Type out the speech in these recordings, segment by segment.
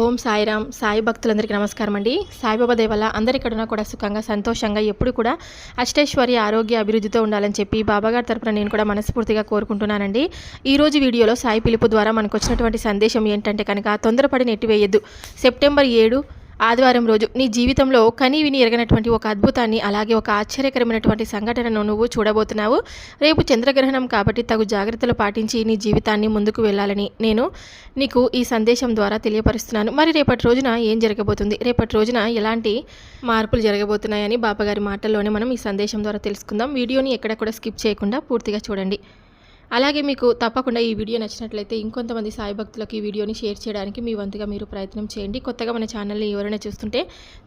ఓం సాయిరామ్ సాయి భక్తులందరికీ నమస్కారం అండి. సాయిబాబా దేవల్ల అందరికడునా కూడా సుఖంగా సంతోషంగా ఎప్పుడు కూడా అష్టైశ్వర్య ఆరోగ్య అభివృద్ధితో ఉండాలని చెప్పి బాబాగారి తరపున నేను కూడా మనస్ఫూర్తిగా కోరుకుంటున్నానండి. ఈ రోజు వీడియోలో సాయి పిలుపు ద్వారా మనకు వచ్చినటువంటి సందేశం ఏంటంటే కనుక తొందరపడి నెట్టివేయద్దు. సెప్టెంబర్ ఏడు ఆదివారం రోజు నీ జీవితంలో కనీ విని ఎరగనటువంటి ఒక అద్భుతాన్ని అలాగే ఒక ఆశ్చర్యకరమైనటువంటి సంఘటనను నువ్వు చూడబోతున్నావు. రేపు చంద్రగ్రహణం కాబట్టి తగు జాగ్రత్తలు పాటించి నీ జీవితాన్ని ముందుకు వెళ్ళాలని నేను నీకు ఈ సందేశం ద్వారా తెలియపరుస్తున్నాను. మరి రేపటి రోజున ఏం జరగబోతుంది? రేపటి రోజున ఎలాంటి మార్పులు జరగబోతున్నాయని బాబాగారి మాటల్లోనే మనం ఈ సందేశం ద్వారా తెలుసుకుందాం. వీడియోని ఎక్కడ కూడా స్కిప్ చేయకుండా పూర్తిగా చూడండి. అలాగే మీకు తప్పకుండా ఈ వీడియో నచ్చినట్లయితే ఇంకొంతమంది సాయి భక్తులకు ఈ వీడియోని షేర్ చేయడానికి మీ వంతుగా మీరు ప్రయత్నం చేయండి. కొత్తగా మన ఛానల్ని ఎవరైనా చూస్తుంటే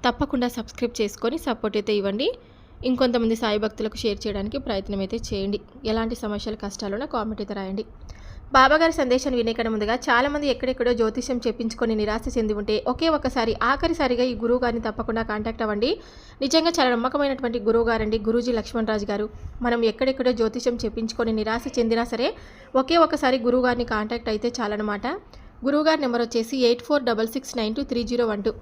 తప్పకుండా సబ్స్క్రైబ్ చేసుకొని సపోర్ట్ అయితే ఇవ్వండి. ఇంకొంతమంది సాయి భక్తులకు షేర్ చేయడానికి ప్రయత్నం అయితే చేయండి. ఎలాంటి సమస్యలు కష్టాలున్నా కామెంట్ అయితే రాయండి. బాబాగారి సందేశాన్ని వినేకన్నా ముందుగా చాలామంది ఎక్కడెక్కడో జ్యోతిష్యం చెప్పించుకొని నిరాశ చెంది ఉంటే ఒకే ఒక్కసారి ఆఖరిసారిగా ఈ గురువు గారిని తప్పకుండా కాంటాక్ట్ అవ్వండి. నిజంగా చాలా నమ్మకమైనటువంటి గురువు గారండి గురూజీ లక్ష్మణ్ రాజు గారు. మనం ఎక్కడెక్కడో జ్యోతిష్యం చెప్పించుకొని నిరాశ చెందినా సరే ఒకే ఒక్కసారి గురువు గారిని కాంటాక్ట్ అయితే చాలన్నమాట. గురువుగారి నెంబర్ వచ్చేసి eight four double six nine two three zero one two.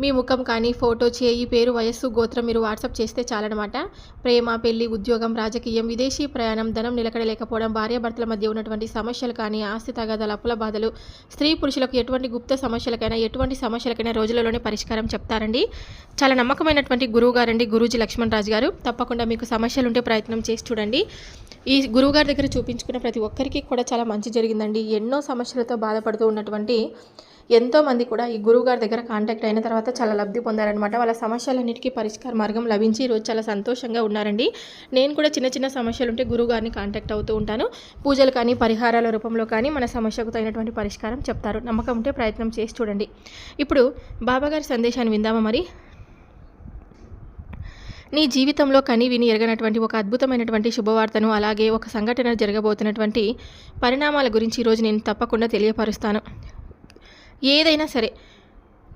మీ ముఖం కానీ ఫోటో చేయి పేరు వయస్సు గోత్రం మీరు వాట్సాప్ చేస్తే చాలన్నమాట. ప్రేమ పెళ్ళి ఉద్యోగం రాజకీయం విదేశీ ప్రయాణం ధనం నిలకడలేకపోవడం భార్యాభర్తల మధ్య ఉన్నటువంటి సమస్యలు కానీ ఆస్తి తగాదాలు అప్పుల బాధలు స్త్రీ పురుషులకు ఎటువంటి గుప్త సమస్యలకైనా ఎటువంటి సమస్యలకైనా రోజులలోనే పరిష్కారం చెప్తారండి. చాలా నమ్మకమైనటువంటి గురువు గారండి గురూజీ లక్ష్మణ్ రాజు గారు. తప్పకుండా మీకు సమస్యలు ఉంటే ప్రయత్నం చేసి చూడండి. ఈ గురువుగారి దగ్గర చూపించుకున్న ప్రతి ఒక్కరికి కూడా చాలా మంచి జరిగిందండి. ఎన్నో సమస్యలతో బాధపడుతూ ఉన్నటువంటి ఎంతోమంది కూడా ఈ గురువుగారి దగ్గర కాంటాక్ట్ అయిన తర్వాత చాలా లబ్ధి పొందారనమాట వాళ్ళ సమస్యలన్నిటికీ పరిష్కార మార్గం లభించి ఈరోజు చాలా సంతోషంగా ఉన్నారండి. నేను కూడా చిన్న చిన్న సమస్యలు ఉంటే గురువుగారిని కాంటాక్ట్ అవుతూ ఉంటాను. పూజలు కానీ పరిహారాల రూపంలో కానీ మన సమస్యకు తగినటువంటి పరిష్కారం చెప్తారు. నమ్మకం ఉంటే ప్రయత్నం చేసి చూడండి. ఇప్పుడు బాబాగారి సందేశాన్ని విందామా మరి? నీ జీవితంలో కని విని ఎరగనటువంటి ఒక అద్భుతమైనటువంటి శుభవార్తను అలాగే ఒక సంఘటన జరగబోతున్నటువంటి పరిణామాల గురించి ఈరోజు నేను తప్పకుండా తెలియపరుస్తాను. ఏదైనా సరే.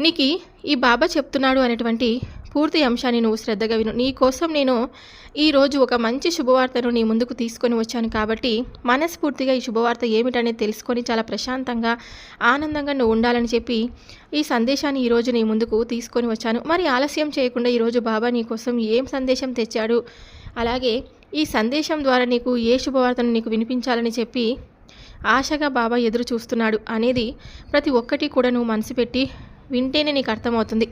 నీకు ఈ బాబా చెప్తున్నాడు అనేటువంటి పూర్తి అంశాన్ని నువ్వు శ్రద్ధగా విను. నీ కోసం నేను ఈరోజు ఒక మంచి శుభవార్తను నీ ముందుకు తీసుకొని వచ్చాను కాబట్టి మనస్ఫూర్తిగా ఈ శుభవార్త ఏమిటనేది తెలుసుకొని చాలా ప్రశాంతంగా ఆనందంగా నువ్వు ఉండాలని చెప్పి ఈ సందేశాన్ని ఈరోజు నీ ముందుకు తీసుకొని వచ్చాను. మరి ఆలస్యం చేయకుండా ఈరోజు బాబా నీ కోసం ఏం సందేశం తెచ్చాడు? అలాగే ఈ సందేశం ద్వారా నీకు ఏ శుభవార్తను నీకు వినిపించాలని చెప్పి ఆశగా బాబా ఎదురు చూస్తున్నాడు అనేది ప్రతి ఒక్కటి కూడా నువ్వు మనసు పెట్టి వింటేనే నీకు అర్థమవుతుంది.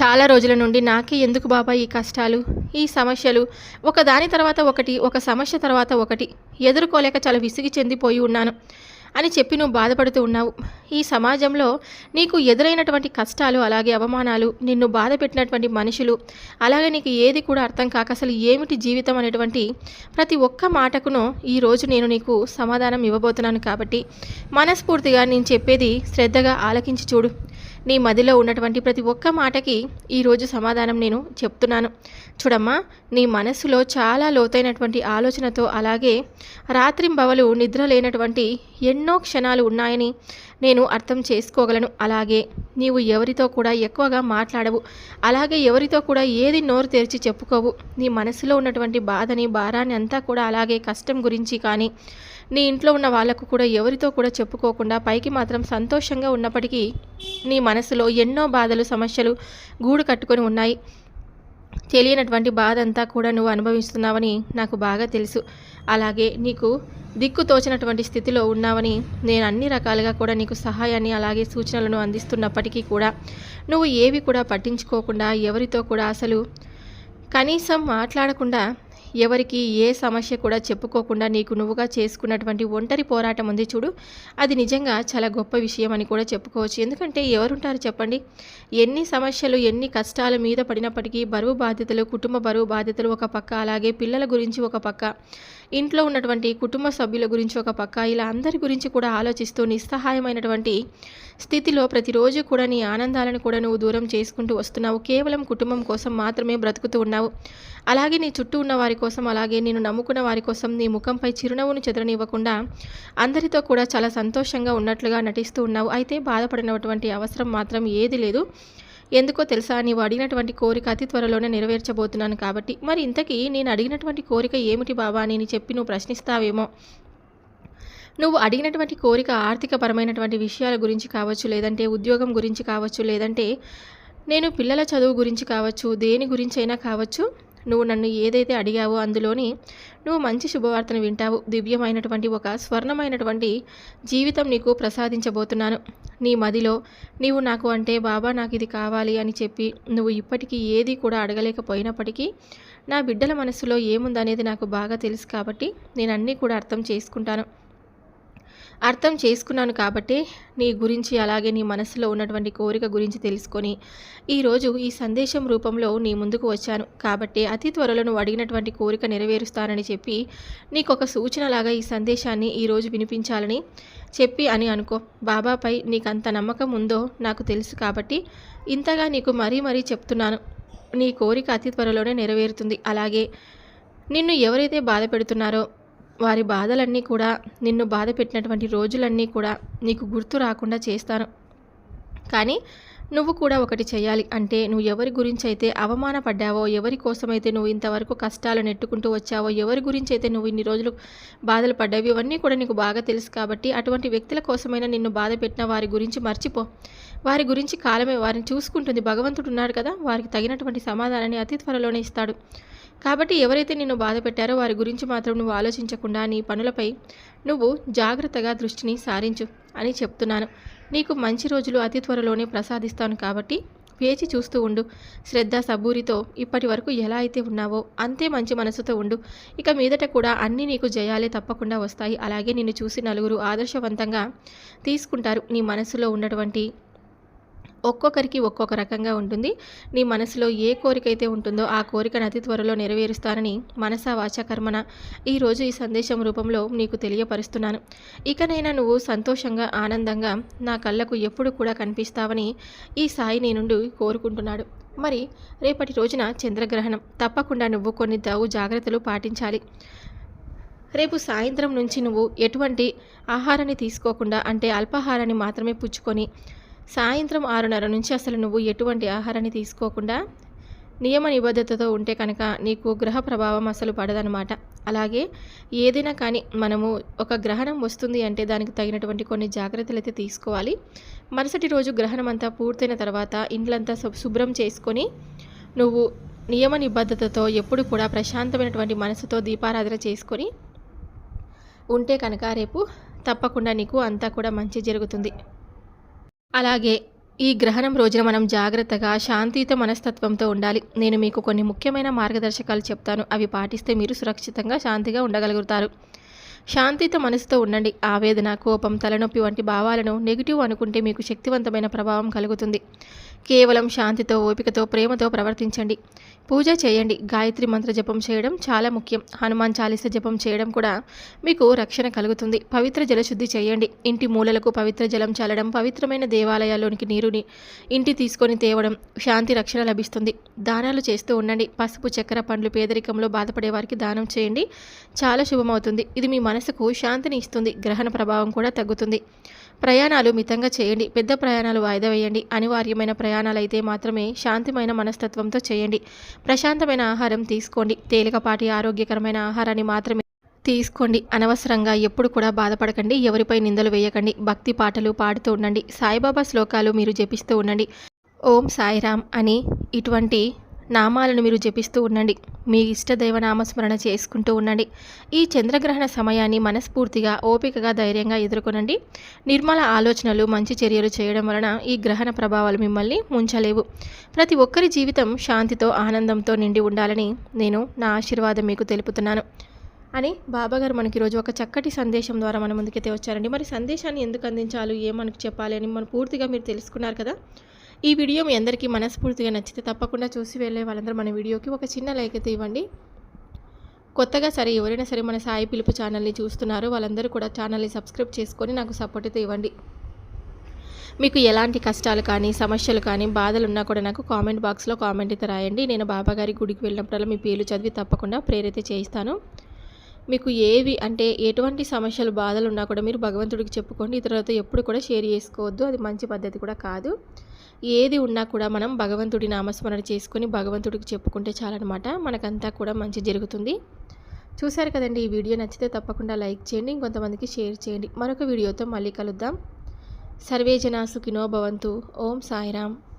చాలా రోజుల నుండి నాకే ఎందుకు బాబా ఈ కష్టాలు ఈ సమస్యలు? ఒక దాని తర్వాత ఒకటి ఒక సమస్య తర్వాత ఒకటి. ఎదుర్కోలేక చాలా విసిగి చెందిపోయి ఉన్నాను. అని చెప్పి నువ్వు బాధపడుతూ ఉన్నావు. ఈ సమాజంలో నీకు ఎదురైనటువంటి కష్టాలు అలాగే అవమానాలు నిన్ను బాధ పెట్టినటువంటి మనుషులు అలాగే నీకు ఏది కూడా అర్థం కాక అసలు ఏమిటి జీవితం అనేటువంటి ప్రతి ఒక్క మాటకును ఈరోజు నేను నీకు సమాధానం ఇవ్వబోతున్నాను కాబట్టి మనస్ఫూర్తిగా నేను చెప్పేది శ్రద్ధగా ఆలకించి చూడు. నీ మదిలో ఉన్నటువంటి ప్రతి ఒక్క మాటకి ఈరోజు సమాధానం నేను చెప్తున్నాను. చూడమ్మా నీ మనస్సులో చాలా లోతైనటువంటి ఆలోచనతో అలాగే రాత్రింబవలు నిద్ర లేనటువంటి ఎన్నో క్షణాలు ఉన్నాయని నేను అర్థం చేసుకోగలను. అలాగే నీవు ఎవరితో కూడా ఎక్కువగా మాట్లాడవు. అలాగే ఎవరితో కూడా ఏది నోరు తెరిచి చెప్పుకోవు. నీ మనసులో ఉన్నటువంటి బాధని భారాన్ని అంతా కూడా అలాగే కష్టం గురించి కానీ నీ ఇంట్లో ఉన్న వాళ్ళకు కూడా ఎవరితో కూడా చెప్పుకోకుండా పైకి మాత్రం సంతోషంగా ఉన్నప్పటికీ నీ మనసులో ఎన్నో బాధలు సమస్యలు గూడు కట్టుకొని ఉన్నాయి. తెలియనటువంటి బాధ అంతా కూడా నువ్వు అనుభవిస్తున్నావని నాకు బాగా తెలుసు. అలాగే నీకు దిక్కు తోచినటువంటి స్థితిలో ఉన్నావని నేను అన్ని రకాలుగా కూడా నీకు సహాయాన్ని అలాగే సూచనలను అందిస్తున్నప్పటికీ కూడా నువ్వు ఏవి కూడా పట్టించుకోకుండా ఎవరితో కూడా అసలు కనీసం మాట్లాడకుండా ఎవరికి ఏ సమస్య కూడా చెప్పుకోకుండా నీకు నువ్వుగా చేసుకున్నటువంటి ఒంటరి పోరాటం ఉంది చూడు. అది నిజంగా చాలా గొప్ప విషయం అని కూడా చెప్పుకోవచ్చు. ఎందుకంటే ఎవరుంటారు చెప్పండి? ఎన్ని సమస్యలు ఎన్ని కష్టాల మీద పడినప్పటికీ బరువు బాధ్యతలు కుటుంబ బరువు బాధ్యతలు ఒక పక్క అలాగే పిల్లల గురించి ఒక పక్క. ఇంట్లో ఉన్నటువంటి కుటుంబ సభ్యుల గురించి ఒక పక్క ఇలా అందరి గురించి కూడా ఆలోచిస్తూ నిస్సహాయమైనటువంటి స్థితిలో ప్రతిరోజు కూడా నీ ఆనందాలను కూడా నువ్వు దూరం చేసుకుంటూ వస్తున్నావు. కేవలం కుటుంబం కోసం మాత్రమే బ్రతుకుతూ ఉన్నావు. అలాగే నీ చుట్టూ ఉన్న వారి కోసం అలాగే నేను నమ్ముకున్న వారి కోసం నీ ముఖంపై చిరునవ్వును చెదరనివ్వకుండా అందరితో కూడా చాలా సంతోషంగా ఉన్నట్లుగా నటిస్తూ ఉన్నావు. అయితే బాధపడినటువంటి అవసరం మాత్రం ఏది లేదు. ఎందుకో తెలుసా నీవు అడిగినటువంటి కోరిక అతి త్వరలోనే నెరవేర్చబోతున్నాను కాబట్టి. మరి ఇంతకీ నేను అడిగినటువంటి కోరిక ఏమిటి బాబా అని చెప్పి నువ్వు ప్రశ్నిస్తావేమో. నువ్వు అడిగినటువంటి కోరిక ఆర్థికపరమైనటువంటి విషయాల గురించి కావచ్చు లేదంటే ఉద్యోగం గురించి కావచ్చు లేదంటే నేను పిల్లల చదువు గురించి కావచ్చు దేని గురించి అయినా కావచ్చు నువ్వు నన్ను ఏదైతే అడిగావో అందులోని నువ్వు మంచి శుభవార్తను వింటావు. దివ్యమైనటువంటి ఒక స్వర్ణమైనటువంటి జీవితం నీకు ప్రసాదించబోతున్నాను. నీ మదిలో నీవు నాకు అంటే బాబా నాకు ఇది కావాలి అని చెప్పి నువ్వు ఇప్పటికీ ఏది కూడా అడగలేకపోయినప్పటికీ నా బిడ్డల మనసులో ఏముందనేది నాకు బాగా తెలుసు కాబట్టి నేను అన్నీ కూడా అర్థం చేసుకుంటాను. అర్థం చేసుకున్నాను కాబట్టి నీ గురించి అలాగే నీ మనసులో ఉన్నటువంటి కోరిక గురించి తెలుసుకొని ఈరోజు ఈ సందేశం రూపంలో నీ ముందుకు వచ్చాను. కాబట్టి అతి త్వరలో నువ్వు అడిగినటువంటి కోరిక నెరవేరుస్తానని చెప్పి నీకు ఒక సూచనలాగా ఈ సందేశాన్ని ఈరోజు వినిపించాలని చెప్పి అని అనుకో. బాబాపై నీకు అంత నమ్మకం ఉందో నాకు తెలుసు కాబట్టి ఇంతగా నీకు మరీ మరీ చెప్తున్నాను. నీ కోరిక అతి త్వరలోనే నెరవేరుతుంది. అలాగే నిన్ను ఎవరైతే బాధ పెడుతున్నారో వారి బాధలన్నీ కూడా నిన్ను బాధ పెట్టినటువంటి రోజులన్నీ కూడా నీకు గుర్తు రాకుండా చేస్తాను. కానీ నువ్వు కూడా ఒకటి చేయాలి అంటే నువ్వు ఎవరి గురించి అయితే అవమానపడ్డావో ఎవరి కోసమైతే నువ్వు ఇంతవరకు కష్టాలు నెట్టుకుంటూ వచ్చావో ఎవరి గురించి అయితే నువ్వు ఇన్ని రోజులు బాధలు పడ్డావు ఇవన్నీ కూడా నీకు బాగా తెలుసు కాబట్టి అటువంటి వ్యక్తుల కోసమైనా నిన్ను బాధ పెట్టిన వారి గురించి మర్చిపో. వారి గురించి కాలమే వారిని చూసుకుంటుంది. భగవంతుడు ఉన్నాడు కదా వారికి తగినటువంటి సమాధానాన్ని అతి త్వరలోనే ఇస్తాడు. కాబట్టి ఎవరైతే నిన్ను బాధ పెట్టారో వారి గురించి మాత్రం నువ్వు ఆలోచించకుండా నీ పనులపై నువ్వు జాగ్రత్తగా దృష్టిని సారించు అని చెప్తున్నాను. నీకు మంచి రోజులు అతి త్వరలోనే ప్రసాదిస్తాను కాబట్టి వేచి చూస్తూ ఉండు. శ్రద్ధ సబూరితో ఇప్పటి వరకు ఎలా అయితే ఉన్నావో అంతే మంచి మనసుతో ఉండు. ఇక మీదట కూడా అన్నీ నీకు జయాలే తప్పకుండా వస్తాయి. అలాగే నిన్ను చూసి నలుగురు ఆదర్శవంతంగా తీసుకుంటారు. నీ మనసులో ఉన్నటువంటి ఒక్కొక్కరికి ఒక్కొక్క రకంగా ఉంటుంది. నీ మనసులో ఏ కోరిక అయితే ఉంటుందో ఆ కోరికను అతి త్వరలో నెరవేరుస్తానని మనసా వాచకర్మన ఈరోజు ఈ సందేశం రూపంలో నీకు తెలియపరుస్తున్నాను. ఇకనైనా నువ్వు సంతోషంగా ఆనందంగా నా కళ్ళకు ఎప్పుడు కూడా కనిపిస్తావని ఈ సాయి నీ నుండి కోరుకుంటున్నాడు. మరి రేపటి రోజున చంద్రగ్రహణం. తప్పకుండా నువ్వు కొన్ని దావు జాగ్రత్తలు పాటించాలి. రేపు సాయంత్రం నుంచి నువ్వు ఎటువంటి ఆహారాన్ని తీసుకోకుండా అంటే అల్పాహారాన్ని మాత్రమే పుచ్చుకొని సాయంత్రం ఆరున్నర నుంచి అసలు నువ్వు ఎటువంటి ఆహారాన్ని తీసుకోకుండా నియమ నిబద్ధతతో ఉంటే కనుక నీకు గ్రహ ప్రభావం అసలు పడదనమాట అలాగే ఏదైనా కానీ మనము ఒక గ్రహణం వస్తుంది అంటే దానికి తగినటువంటి కొన్ని జాగ్రత్తలు అయితే తీసుకోవాలి. మరుసటి రోజు గ్రహణం అంతా పూర్తయిన తర్వాత ఇండ్లంతా శుభ్రం చేసుకొని నువ్వు నియమ నిబద్ధతతో ఎప్పుడు కూడా ప్రశాంతమైనటువంటి మనసుతో దీపారాధన చేసుకొని ఉంటే కనుక రేపు తప్పకుండా నీకు అంతా కూడా మంచి జరుగుతుంది. అలాగే ఈ గ్రహణం రోజున మనం జాగ్రత్తగా శాంతియుత మనస్తత్వంతో ఉండాలి. నేను మీకు కొన్ని ముఖ్యమైన మార్గదర్శకాలు చెప్తాను. అవి పాటిస్తే మీరు సురక్షితంగా శాంతిగా ఉండగలుగుతారు. శాంతితో మనసుతో ఉండండి. ఆవేదన కోపం తలనొప్పి వంటి భావాలను నెగిటివ్ అనుకుంటే మీకు శక్తివంతమైన ప్రభావం కలుగుతుంది. కేవలం శాంతితో ఓపికతో ప్రేమతో ప్రవర్తించండి. పూజ చేయండి. గాయత్రి మంత్ర జపం చేయడం చాలా ముఖ్యం. హనుమాన్ చాలీస జపం చేయడం కూడా మీకు రక్షణ కలుగుతుంది. పవిత్ర జలశుద్ధి చేయండి. ఇంటి మూలలకు పవిత్ర జలం చల్లడం పవిత్రమైన దేవాలయాల్లోనికి నీరుని ఇంటి తీసుకొని తేవడం శాంతి రక్షణ లభిస్తుంది. దానాలు చేస్తూ ఉండండి. పసుపు చక్కెర పండ్లు పేదరికంలో బాధపడే వారికి దానం చేయండి. చాలా శుభమవుతుంది. ఇది మీ మనసుకు శాంతిని ఇస్తుంది. గ్రహణ ప్రభావం కూడా తగ్గుతుంది. ప్రయాణాలు మితంగా చేయండి పెద్ద ప్రయాణాలు వాయిదా వేయండి. అనివార్యమైన ప్రయాణాలు అయితే మాత్రమే శాంతిమైన మనస్తత్వంతో చేయండి. ప్రశాంతమైన ఆహారం తీసుకోండి. తేలికపాటి ఆరోగ్యకరమైన ఆహారాన్ని మాత్రమే తీసుకోండి. అనవసరంగా ఎప్పుడు కూడా బాధపడకండి. ఎవరిపై నిందలు వేయకండి. భక్తి పాటలు పాడుతూ ఉండండి. సాయిబాబా శ్లోకాలు మీరు జపిస్తూ ఉండండి. ఓం సాయిరామ్ అని ఇటువంటి నామాలను మీరు జపిస్తూ ఉండండి. మీ ఇష్టదైవ నామస్మరణ చేసుకుంటూ ఉండండి. ఈ చంద్రగ్రహణ సమయాన్ని మనస్ఫూర్తిగా ఓపికగా ధైర్యంగా ఎదుర్కొనండి. నిర్మల ఆలోచనలు మంచి చర్యలు చేయడం వలన ఈ గ్రహణ ప్రభావాలు మిమ్మల్ని ముంచలేవు. ప్రతి ఒక్కరి జీవితం శాంతితో ఆనందంతో నిండి ఉండాలని నేను నా ఆశీర్వాదం మీకు తెలుపుతున్నాను. అని బాబాగారు మనకి ఈరోజు ఒక చక్కటి సందేశం ద్వారా మన ముందుకైతే వచ్చారండి. మరి సందేశాన్ని ఎందుకు అందించాలి? ఏమనకు చెప్పాలి? అని మనం పూర్తిగా మీరు తెలుసుకున్నారు కదా. ఈ వీడియో మీ అందరికీ మనస్ఫూర్తిగా నచ్చితే తప్పకుండా చూసి వెళ్ళే వాళ్ళందరూ మన వీడియోకి ఒక చిన్న లైక్ అయితే ఇవ్వండి. కొత్తగా సరే ఎవరైనా సరే మన సాయి పిలుపు ఛానల్ని చూస్తున్నారో వాళ్ళందరూ కూడా ఛానల్ని సబ్స్క్రైబ్ చేసుకొని నాకు సపోర్ట్ అయితే ఇవ్వండి. మీకు ఎలాంటి కష్టాలు కానీ సమస్యలు కానీ బాధలు ఉన్నా కూడా నాకు కామెంట్ బాక్స్లో కామెంట్ అయితే రాయండి. నేను బాబాగారి గుడికి వెళ్ళినప్పుడల్లా మీ పేర్లు చదివి తప్పకుండా ప్రేరైతే చేయిస్తాను. మీకు ఏవి అంటే ఎటువంటి సమస్యలు బాధలు ఉన్నా కూడా మీరు భగవంతుడికి చెప్పుకోండి. ఇతరులతో ఎప్పుడు కూడా షేర్ చేసుకోవద్దు. అది మంచి పద్ధతి కూడా కాదు. ఏది ఉన్నా కూడా మనం భగవంతుడి నామస్మరణ చేసుకొని భగవంతుడికి చెప్పుకుంటే చాలన్నమాట. మనకంతా కూడా మంచి జరుగుతుంది. చూశారు కదండి ఈ వీడియో నచ్చితే తప్పకుండా లైక్ చేయండి ఇంకొంతమందికి షేర్ చేయండి. మరొక వీడియోతో మళ్ళీ కలుద్దాం. సర్వే జనా సుఖినో భవంతు. ఓం సాయిరామ్.